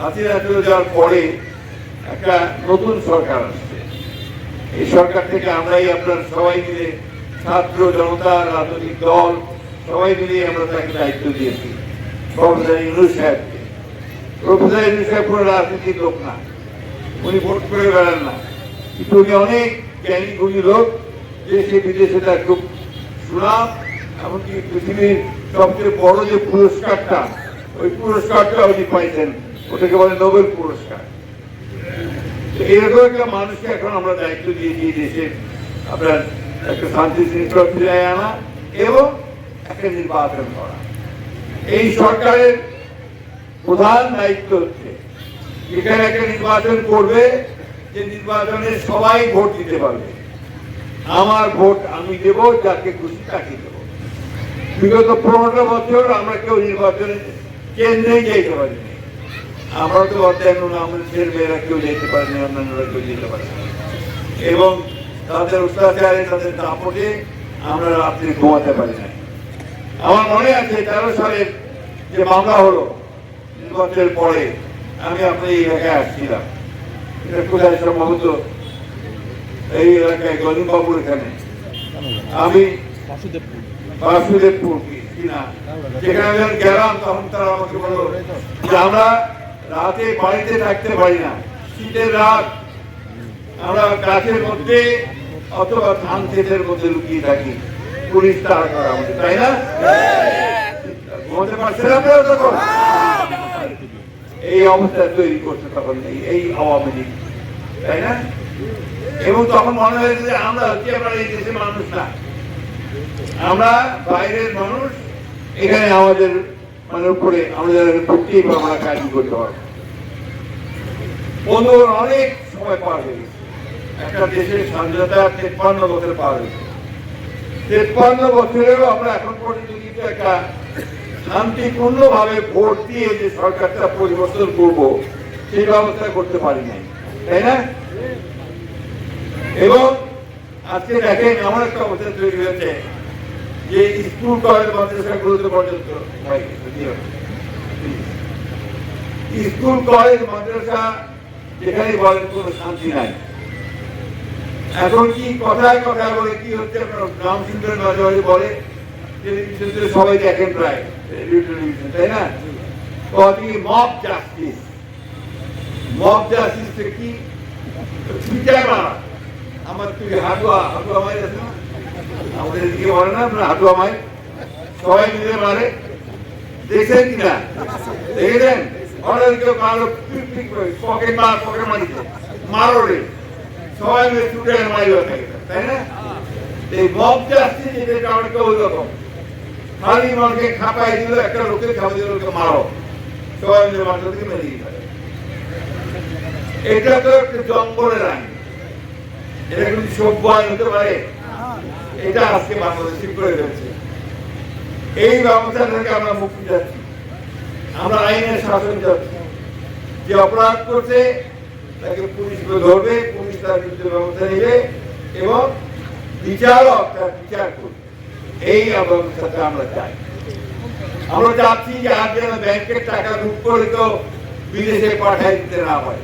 হাসিনা চলে যাওয়ার পরে একটা নতুন সরকার আসছে। এই সরকার থেকে আমরাই আপনার সবাই মিলে ছাত্র জনতা, রাজনৈতিক দল, সবাই মিলে আমরা তাকে দায়িত্ব দিয়েছি, প্রফেসর ইউনুস সাহেবকে। প্রফেসর ইউনুস সাহেব কোনো রাজনীতির লোক না, উনি ভোট করে বেড়ান না। কিন্তু উনি অনেক জ্ঞানী, গুণী লোক, দেশে, বিদেশে তার খুব সুনাম, এমনকি পৃথিবীর সবচেয়ে বড় যে পুরস্কারটা, ওই পুরস্কারটা উনি পাইছেন ওটাকে বলে নোবেল পুরস্কার। এরকম একটা মানুষকে এখন আমরা দায়িত্ব দিয়ে দিয়ে দেশে। আপনার একটা শান্তি শৃঙ্খলা ফিরিয়ে আনা এবং একটা নির্বাচন করা। এই সরকারের প্রধান দায়িত্ব হচ্ছে, এখানে একটা নির্বাচন করবে, যে নির্বাচনে সবাই ভোট দিতে পারবে। আমার ভোট আমি দেব, যাকে খুশি তাকে দেব। বিগত পনেরোটা বছর আমরা কেউ নির্বাচনে কেন্দ্রেই যেতে পারিনি। আমরা তো অধ্যয়ন আমাদের ছেলে মেয়েরা কেউ যেতে পারেনি অন্যান্যরা কেউ যেতে পারেনি এবং তাদের অত্যাচারে, তাদের দাপটে আমরা রাত্রি ঘুমাতে পারি না আমার মনে আছে তেরো সালের যে মামলা হলো, নির্বাচনের পরে আমি আপনি এই এলাকায় আসছিলাম। এটা কোথায় সম্ভবত এই এলাকায় গলিমবাবুর এখানে। আমি বাসুদেবপুর কিনা যখন গেলাম, তখন তারা আমাকে বলল যে আমরা রাতে বাড়িতে থাকতে পারি না। শীতের রাত, আমরা গাছের মধ্যে অথবা ধান ক্ষেতের মধ্যে লুকিয়ে থাকি। পুলিশ তাড়া করে আমাদের, তাই না? এই অবস্থা তৈরি করছে তখন এই- এই আওয়ামী লীগ, তাই না? এবং তখন মনে হয়েছে যে আমরা হচ্ছে আমরা এই দেশের মানুষ না। আমরা বাইরের মানুষ, এখানে আমাদের মানে উপরে আমাদের প্রত্যেক আমরা কাজ করতে পারব। বন্ধু অনেক সময় পার হয়ে গেছে। একটা দেশের স্বাধীনতা তেপ্পান্ন বছর পার হয়েছে তেপ্পান্ন বছরেও আমরা এখন পর্যন্ত কিন্তু একটা শান্তিপূর্ণ ভাবে ভোট দিয়ে যে সরকারটা পরিবর্তন করব, সেই ব্যবস্থা করতে পারি নাই। তাই না? এবং আজকে দেখেন এমন একটা অবস্থা তৈরি হয়েছে যে স্কুল কলেজ মাদ্রাসাগুলোতে পর্যন্ত স্কুল কলেজ মাদ্রাসা যেখানে বলেন কোনো শান্তি নাই এখন কি কথায় কথায় বলে কি হচ্ছে গ্রাম সুন্দর মাঝে মাঝে বলে টেলিভিশন সবাই দেখেন প্রায় টেলিভিশন তাই না মারা আমার তুই হাটুয়া হাটুয়া মাই আছে না আমাদের এদিকে বলে না, আপনার হাটুয়া মাই সবাই মিলে মারে দেখছেন কিনা দেখেছেন অনেক কেউ কারও পিক পিক করে, পকেট মার, পকেট মারিতে মারো রে। সবাই মিলে ছুটে মারি থাকে, তাই না? এই মব জাস্টিস এদের কারণে কেউ ওই রকম খালি মানুষকে খাপাই দিল, একটা লোকের খাপাই দিল লোকে মারো। সবাই মিলে মানুষকে মেরে দিতে পারে এটা তো একটা জঙ্গলের আইন। এটা কিন্তু সভ্য আইন হতে পারে। এটা আজকে এই ব্যবস্থা থেকে আমরা মুক্তি যাচ্ছি আমরা আইনের শাসন যাচ্ছি যে অপরাধ করছে, তাকে পুলিশ ধরবে, পুলিশ তার বিরুদ্ধে ব্যবস্থা নেবে এবং বিচারক তার বিচার করবে। এই ব্যবস্থাটা আমরা চাই। আমরা চাচ্ছি যে আর যেন ব্যাংকের টাকা লুট করে তো বিদেশে পাঠাই দিতে না পারে।